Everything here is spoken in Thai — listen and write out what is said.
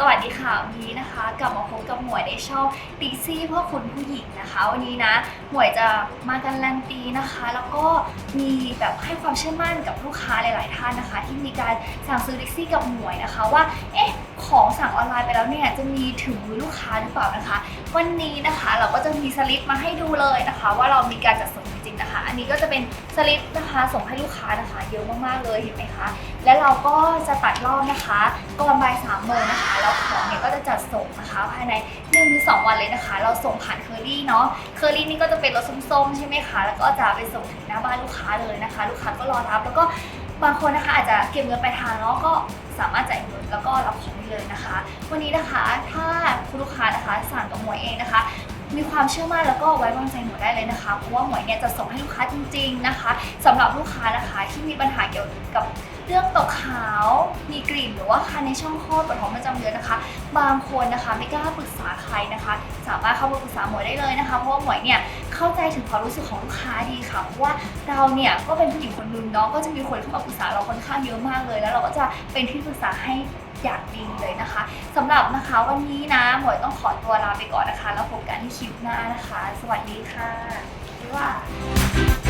สวัสดีค่ะวันนี้นะคะ กลับมาพบกับหมวยในช่องตีซี่เพื่อคุณผู้หญิงนะคะ วันนี้นะหมวยจะมาการันตีนะคะ แล้วก็มีแบบให้ความเชื่อมั่นกับลูกค้าหลาย ๆ ท่านนะคะ ที่มีการสั่งซื้อดิซี่กับหมวยนะคะว่าเอ๊ะของสั่งออนไลน์ไปแล้วเนี่ยจะมีถึงมือลูกค้าหรือเปล่านะคะ วันนี้นะคะเราก็จะมีสลิปมาให้ดูเลยนะคะ ว่าเรามีการจัดส่ง นะคะ อันนี้ก็จะเป็นสลิปนะคะส่งให้ลูกค้านะคะ เยอะมากๆเลยเห็นไหมคะ และเราก็จะตัดรอบนะคะก่อนบ่ายสามโมงนะคะแล้วของเนี่ยก็จะจัดส่งนะคะภายใน1นถึงสวันเลยนะคะ เราส่งผ่านเคอรี่เนาะเคอรี่นี่ก็จะเป็นรถส้มๆใช่ไหมคะแล้วก็จะไปส่งถึงหน้าบ้านลูกค้าเลยนะคะ ลูกค้าก็รอรับแล้วก็บางคนนะคะอาจจะเก็บเงินไปทางเนาะก็สามารถจ่ายเงินแล้วก็รับของได้เลยนะคะ วันนี้นะคะถ้าคุณลูกค้านะคะสั่งกับหมวยเองนะคะ มีความเชื่อมั่นแล้วก็ไว้วางใจหมวยได้เลยนะคะ เพราะว่าหมวยเนี่ยจะส่งให้ลูกค้าจริง ๆนะคะสำหรับลูกค้านะคะที่มีปัญหาเกี่ยวกับเรื่องตกขาว มีกลิ่นหรือว่าคันในช่องคลอดปวดท้องประจำเดือนนะคะ บางคนนะคะไม่กล้าปรึกษาใครนะคะ สามารถเข้ามาปรึกษาหมวยได้เลยนะคะ เพราะว่าหมวยเนี่ยเข้าใจถึงความรู้สึกของลูกค้าดีค่ะ เพราะว่าเราเนี่ยก็เป็นผู้หญิงคนนึงเนาะ ก็จะมีคนเข้ามาปรึกษาเราค่อนข้างเยอะมากเลย แล้วเราก็จะเป็นที่ปรึกษาให้ อย่างดีเลยนะคะสำหรับนะคะวันนี้นะหมวยต้องขอตัวลาไปก่อนนะคะ แล้วพบกันที่คลิปหน้านะคะ สวัสดีค่ะบ๊ายบาย